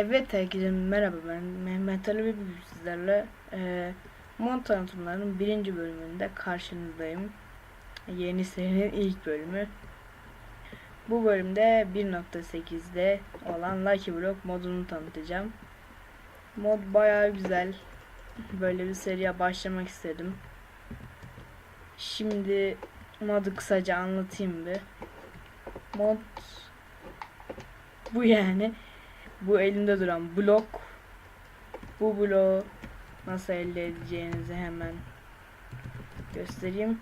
Evet herkese merhaba ben Mehmet Ali bugün sizlerle e, mod tanıtımlarının birinci bölümünde karşınızdayım. Yeni serinin ilk bölümü. Bu bölümde 1.8'de olan Lucky Block modunu tanıtacağım. Mod bayağı güzel. Böyle bir seriye başlamak istedim. Şimdi modu kısaca anlatayım bir. Mod bu yani bu elimde duran blok bu bloğu nasıl elde edeceğinizi hemen göstereyim.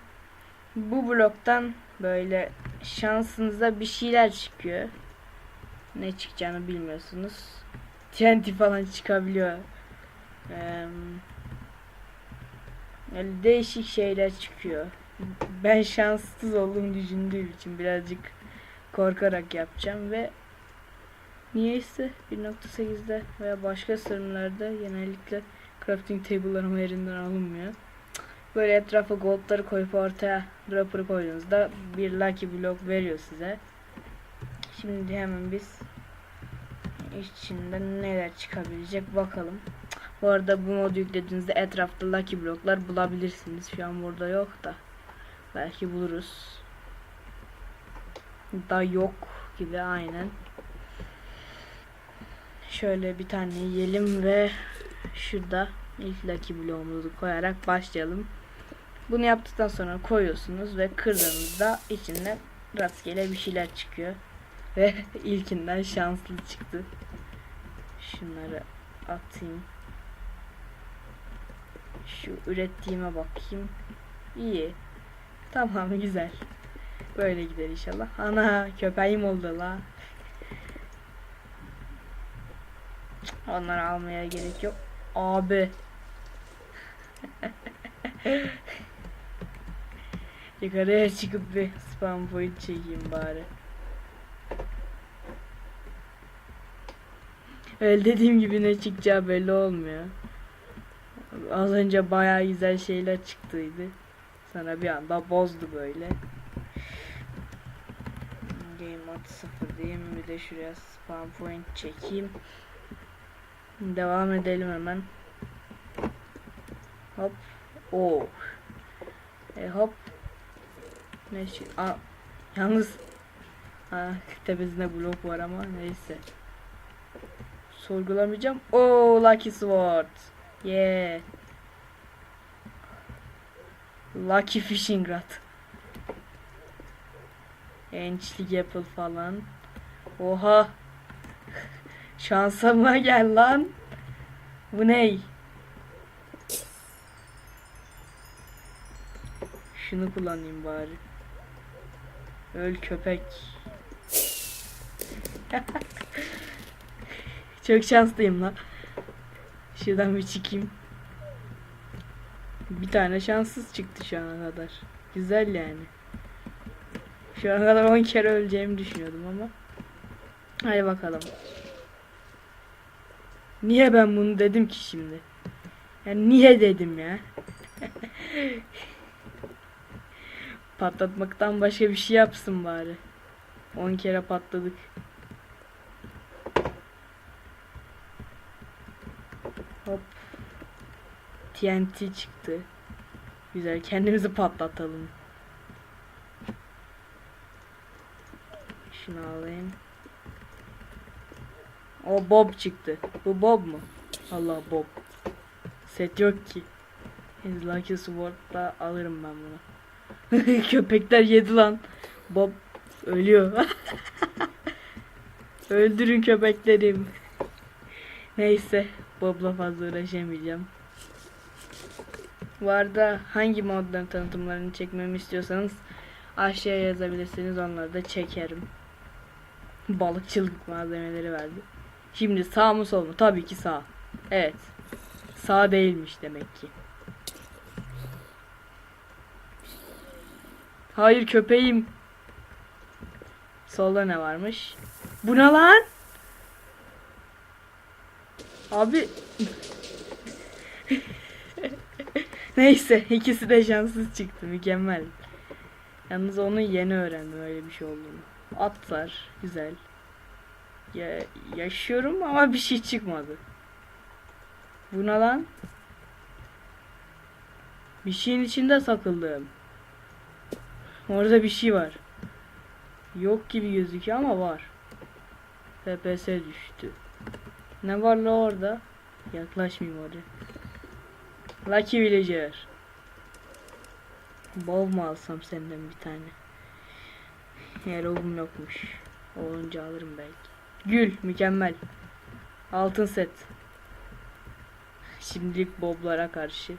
Bu bloktan böyle şansınıza bir şeyler çıkıyor. Ne çıkacağını bilmiyorsunuz. TNT falan çıkabiliyor. Ee, değişik şeyler çıkıyor. Ben şanssız olduğumu düşündüğüm için birazcık korkarak yapacağım ve Niyeyse 1.8'de veya başka sürümlerde genellikle crafting table'larım yerinden alınmıyor. Böyle etrafa goldları koyup ortaya dropper'ı koyduğunuzda bir lucky block veriyor size. Şimdi hemen biz içinden neler çıkabilecek bakalım. Bu arada bu modu yüklediğinizde etrafta lucky blocklar bulabilirsiniz. Şu an burada yok da. Belki buluruz. Da yok gibi aynen. Şöyle bir tane yiyelim ve şurada ilk lucky bloğumuzu koyarak başlayalım. Bunu yaptıktan sonra koyuyorsunuz ve kırdığınızda içinden rastgele bir şeyler çıkıyor. Ve ilkinden şanslı çıktı. Şunları atayım. Şu ürettiğime bakayım. İyi. Tamam güzel. Böyle gider inşallah. Ana köpeğim oldu la. Onları almaya gerek yok. Abi. Yukarıya çıkıp bir spam point çekeyim bari. Öyle dediğim gibi ne çıkacağı belli olmuyor. Az önce bayağı güzel şeyler çıktıydı. Sana bir anda bozdu böyle. Game mode 0 diyeyim bir de şuraya spam point çekeyim. Devam edelim hemen. Hop. O. E hop. Ne şey? Aa, yalnız Aa, tepesinde blok var ama neyse. Sorgulamayacağım. Oo, Lucky Sword. Yeah. Lucky Fishing Rod. Enchli Apple falan. Oha. Şansıma gel lan. Bu ney? Şunu kullanayım bari. Öl köpek. Çok şanslıyım lan. Şuradan bir çıkayım. Bir tane şanssız çıktı şu ana kadar. Güzel yani. Şu ana kadar 10 kere öleceğimi düşünüyordum ama. Hadi bakalım. Niye ben bunu dedim ki şimdi? Yani niye dedim ya? Patlatmaktan başka bir şey yapsın bari. 10 kere patladık. Hop. TNT çıktı. Güzel kendimizi patlatalım. Şunu alayım. O Bob çıktı. Bu Bob mu? Allah Bob. Set yok ki. His Lucky Sword'da alırım ben bunu. Köpekler yedi lan. Bob ölüyor. Öldürün köpeklerim. Neyse. Bob'la fazla uğraşamayacağım. Bu arada hangi modların tanıtımlarını çekmemi istiyorsanız aşağıya yazabilirsiniz. Onları da çekerim. Balıkçılık malzemeleri verdi. Şimdi sağ mı sol mu? Tabii ki sağ. Evet. Sağ değilmiş demek ki. Hayır köpeğim. Solda ne varmış? Bu ne lan? Abi. Neyse ikisi de şanssız çıktı mükemmel. Yalnız onu yeni öğrendim öyle bir şey olduğunu. Atlar güzel. Ya, yaşıyorum ama bir şey çıkmadı. Bu ne lan? Bir şeyin içinde sakıldım. Orada bir şey var. Yok gibi gözüküyor ama var. FPS düştü. Ne var la orada? Yaklaşmayayım oraya. Lucky Villager. Bal mı alsam senden bir tane? Yaralım yokmuş. Olunca alırım belki. Gül mükemmel. Altın set. Şimdilik boblara karşı.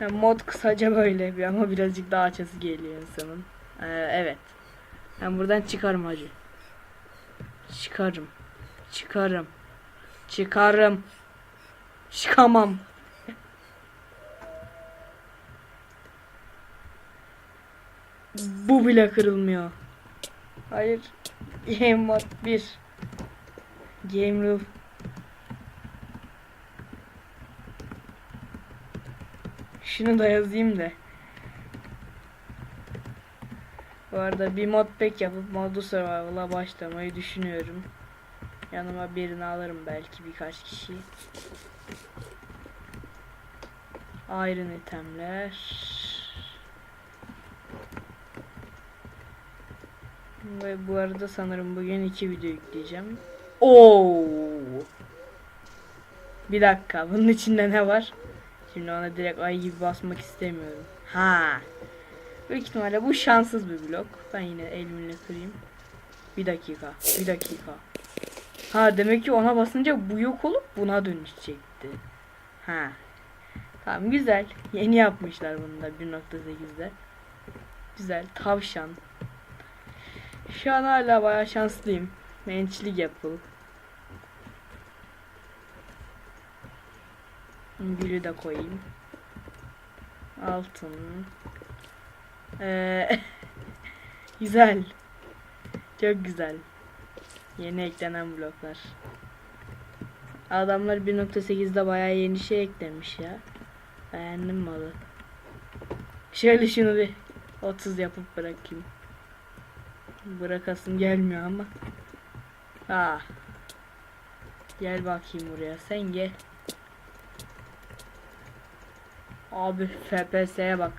Yani mod kısaca böyle bir ama birazcık daha açası geliyor insanın. Ee, evet. Ben buradan çıkarım hacı. Çıkarım. Çıkarım. Çıkarım. Çıkamam. Bu bile kırılmıyor. Hayır. Game mod 1. Game rule. Şunu da yazayım da. Bu arada bir mod pack yapıp modu survival'a başlamayı düşünüyorum. Yanıma birini alırım belki birkaç kişi. Iron itemler. Ve bu arada sanırım bugün iki video yükleyeceğim. Oo. Bir dakika bunun içinde ne var? Şimdi ona direkt ay gibi basmak istemiyorum. Ha. Büyük ihtimalle bu şanssız bir blok. Ben yine elimle kırayım. Bir dakika. Bir dakika. Ha demek ki ona basınca bu yok olup buna dönüşecekti. Ha. Tamam güzel. Yeni yapmışlar bunu da 1.8'de. Güzel. Tavşan. Şu an hala bayağı şanslıyım. Mençlik Apple. Gülü de koyayım. Altın. Ee, güzel. Çok güzel. Yeni eklenen bloklar. Adamlar 1.8'de bayağı yeni şey eklemiş ya. Beğendim malı. Şöyle şunu bir 30 yapıp bırakayım. Bırakasım gelmiyor ama. Ah. Gel bakayım buraya. Sen gel. Abi FPS'ye bak.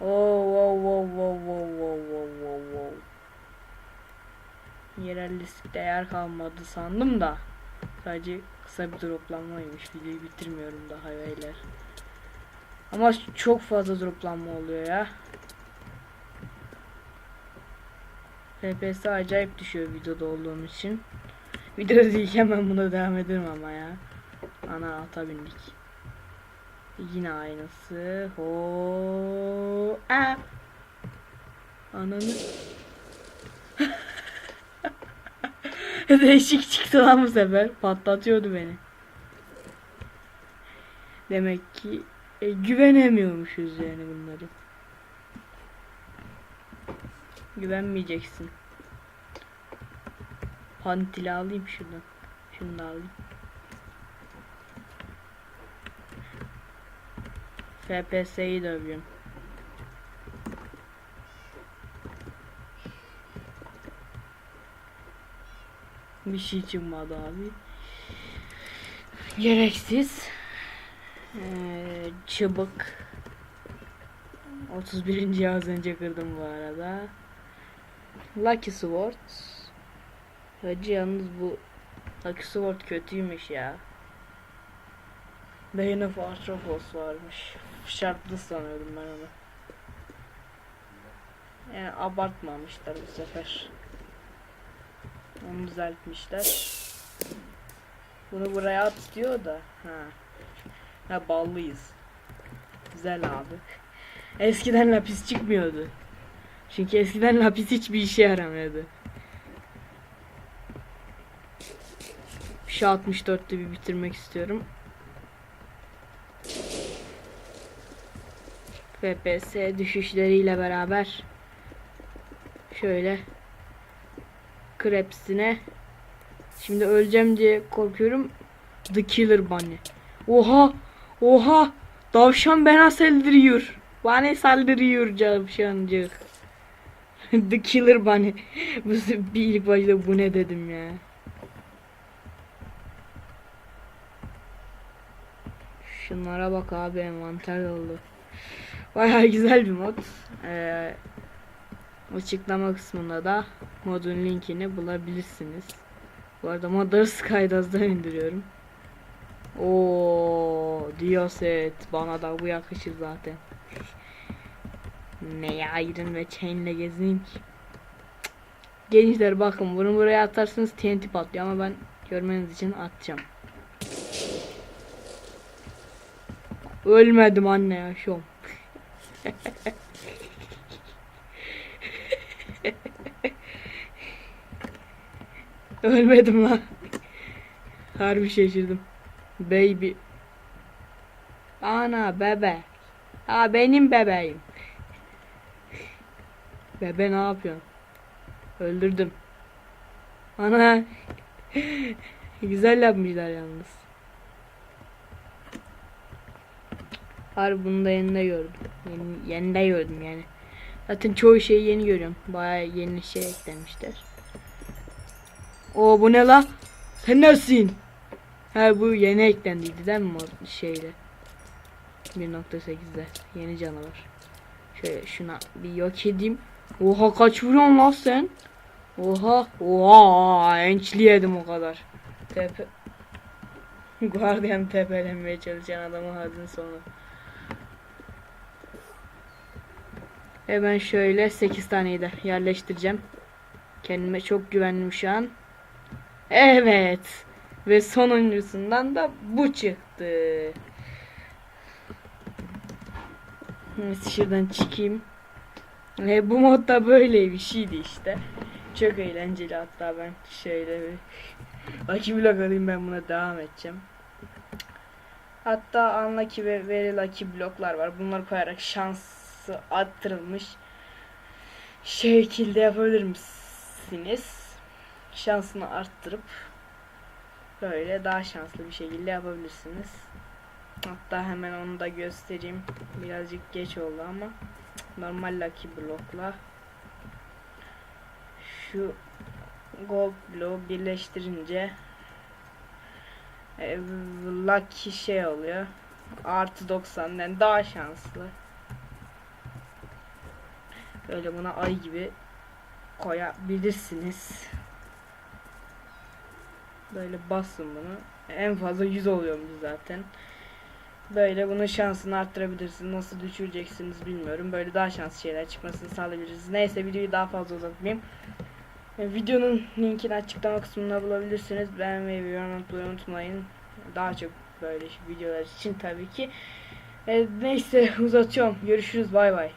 Oh, wow, wow, wow, wow, wow, wow, wow, wow. Yerellik değer kalmadı sandım da. Sadece kısa bir droplanmaymış. Videoyu bitirmiyorum daha beyler. Ama çok fazla droplanma oluyor ya. FPS acayip düşüyor videoda olduğum için. Videoda değilken ben buna devam ederim ama ya. Ana ata bindik. Yine aynısı. Ho. Aa. Ananı. Değişik çıktı lan bu sefer. Patlatıyordu beni. Demek ki e, güvenemiyormuşuz yani bunları. Güvenmeyeceksin. Pantili alayım şuradan. Şunu da alayım. FPS'yi dövüyorum. Bir şey çıkmadı abi. Gereksiz. Ee, çubuk. 31. az önce kırdım bu arada. Lucky Sword. Hacı yalnız bu Lucky Sword kötüymüş ya. Bane of Arthropos varmış. Şartlı sanıyordum ben onu. Yani abartmamışlar bu sefer. Onu düzeltmişler. Bunu buraya at diyor da. Ha. Ha ballıyız. Güzel abi. Eskiden lapis çıkmıyordu. Çünkü eskiden lapis hiçbir işe yaramıyordu. Şu 64'te bir bitirmek istiyorum. FPS düşüşleriyle beraber şöyle kır hepsine. Şimdi öleceğim diye korkuyorum. The Killer Bunny. Oha! Oha! Tavşan bana saldırıyor. Bana saldırıyor tavşancık. The Killer Bunny. bu bir ilk başta bu ne dedim ya. Şunlara bak abi envanter dolu. Bayağı güzel bir mod. Ee, açıklama kısmında da modun linkini bulabilirsiniz. Bu arada modları Skydaz'dan indiriyorum. Oo, Dioset bana da bu yakışır zaten. Ne Iron ve Chain'le gezineyim ki. Cık. Gençler bakın bunu buraya atarsınız TNT patlıyor ama ben görmeniz için atacağım. Ölmedim anne yaşıyorum. Ölmedim lan. Harbi şaşırdım. Baby. Ana bebe. Aa benim bebeğim. Bebe ne yapıyorsun? Öldürdüm. Ana. Güzel yapmışlar yalnız. Harbi bunu da yenide gördüm. Yeni, yenide gördüm yani. Zaten çoğu şeyi yeni görüyorum. Baya yeni şey eklemişler. O bu ne la? Sen nesin? Ha bu yeni eklendiydi değil mi şeyle? 1.8'de yeni canavar. Şöyle şuna bir yok edeyim. Oha kaç vuruyorsun lan sen? Oha oha ençli yedim o kadar. Tepe Guardian tepelenmeye çalışan adamı hazın sonu. Ve ben şöyle 8 taneyi de yerleştireceğim. Kendime çok güvendim şu an. Evet. Ve sonuncusundan da bu çıktı. Neyse şuradan çıkayım. Ve bu modda böyle bir şeydi işte. Çok eğlenceli hatta ben şöyle bir Lucky Block alayım ben buna devam edeceğim. Hatta Unlucky ve Very Lucky bloklar var. Bunları koyarak şansı arttırılmış şekilde yapabilir misiniz? Şansını arttırıp böyle daha şanslı bir şekilde yapabilirsiniz. Hatta hemen onu da göstereyim. Birazcık geç oldu ama normal Lucky blokla şu gold bloğu birleştirince e, lucky şey oluyor. Artı 90 yani daha şanslı. Böyle buna ay gibi koyabilirsiniz. Böyle basın bunu. En fazla 100 oluyormuş zaten. Böyle bunun şansını arttırabilirsiniz. Nasıl düşüreceksiniz bilmiyorum. Böyle daha şanslı şeyler çıkmasını sağlayabiliriz. Neyse videoyu daha fazla uzatmayayım. E, Videonun linkini açıklama kısmında bulabilirsiniz. Beğenmeyi ve yorum atmayı unutmayın. Daha çok böyle videolar için tabii ki. E, neyse uzatıyorum. Görüşürüz. Bay bay.